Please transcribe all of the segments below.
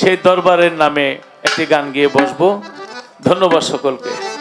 সেই দরবারের নামে একটি গান গিয়ে বসবো। ধন্যবাদ সকলকে।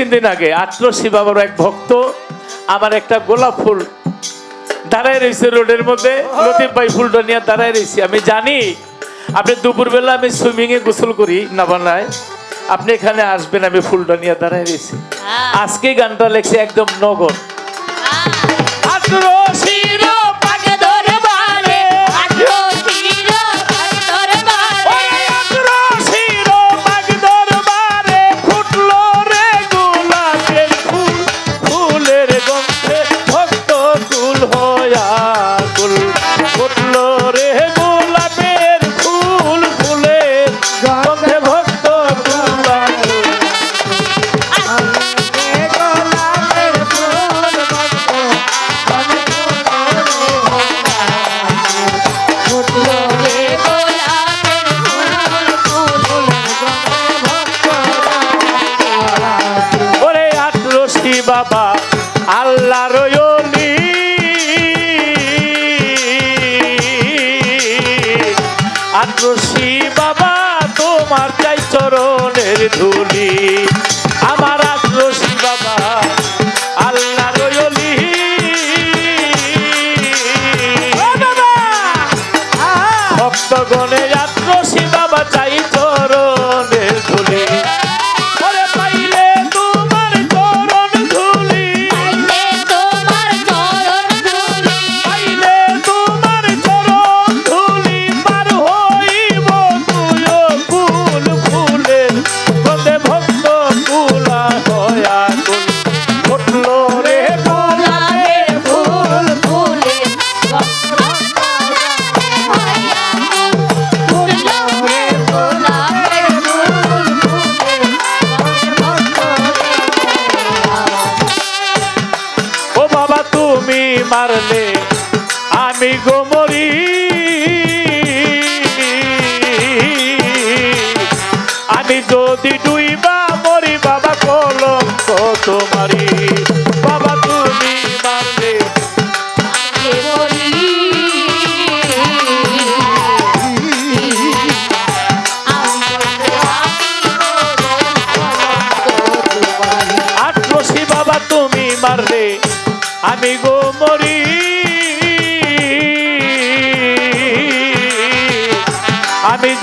তিন দিন আগে আটরশি বাবার এক ভক্ত আমার একটা গোলাপ ফুল দাঁড়ায় রয়েছে রোডের মধ্যে। লতিফ ভাই ফুলটা নিয়ে দাঁড়ায় রয়েছে। আমি জানি আপনি দুপুরবেলা আমি সুইমিংয়ে গোসল করি না বানায়। আপনি এখানে আসবেন আমি ফুলটা নিয়ে দাঁড়ায় রয়েছি। আজকে গানটা লেখছে একদম নগদ নগর চরণের ধুলি আমার আশ্রসী বাবা আল্লাহ রয়লি ভক্তগণ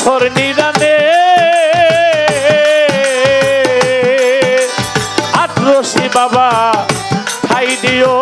পাথর নিরানে। আত্মসী বাবা ঠাই দিও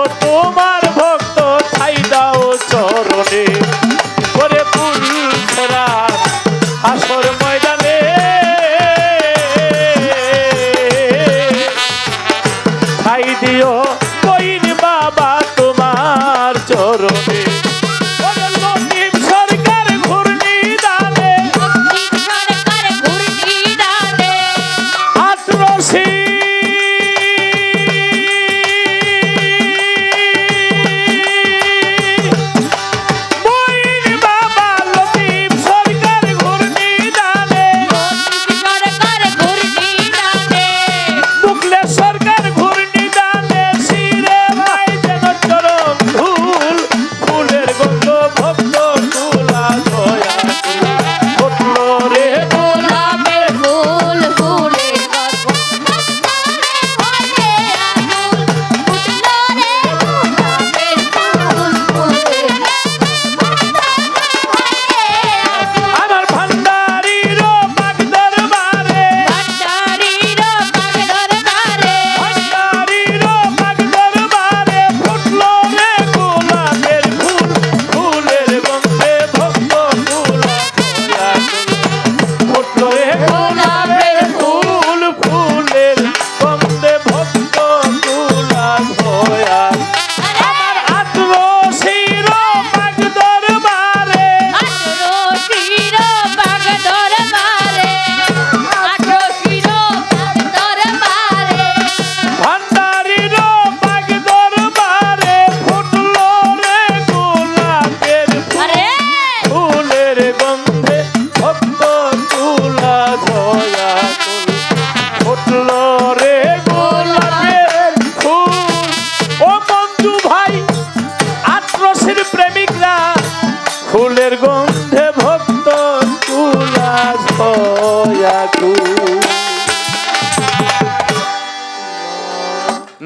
ফুলের গন্ধে ভক্ত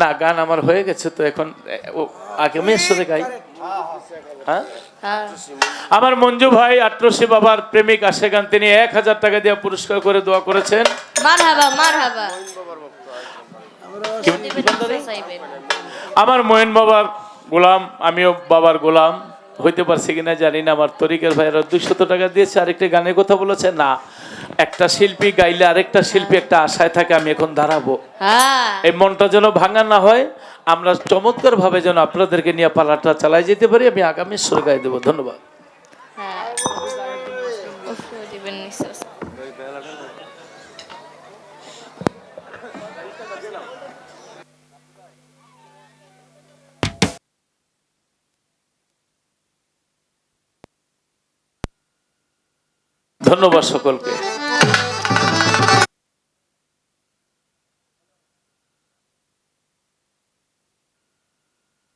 না গান আমার হয়ে গেছে তো এখন আগে মেয়ে গাই। হ্যাঁ? হ্যাঁ। আমার মঞ্জু ভাই আট্রসি বাবার প্রেমিক আসে গান তিনি এক হাজার টাকা দিয়ে পুরস্কার করে দোয়া করেছেন। আমার মহিন বাবার গোলাম আমিও বাবার গোলাম। হইতে পারছে কিনা জানি না আমার তরিকের ভাইয়েরা দুইশত টাকা দিয়েছে আরেকটা গানের কথা বলেছে না একটা শিল্পী গাইলে আরেকটা শিল্পী একটা আশায় থাকে আমি এখন দাঁড়াবো। হ্যাঁ। এই মনটা যেন ভাঙা না হয় আমরা চমৎকার ভাবে যেন আপনাদেরকে নিয়ে পালাটা চালাই যেতে পারি আমি আগামী সুর গাই দেবো ধন্যবাদ। ধন্যবাদ সকলকে।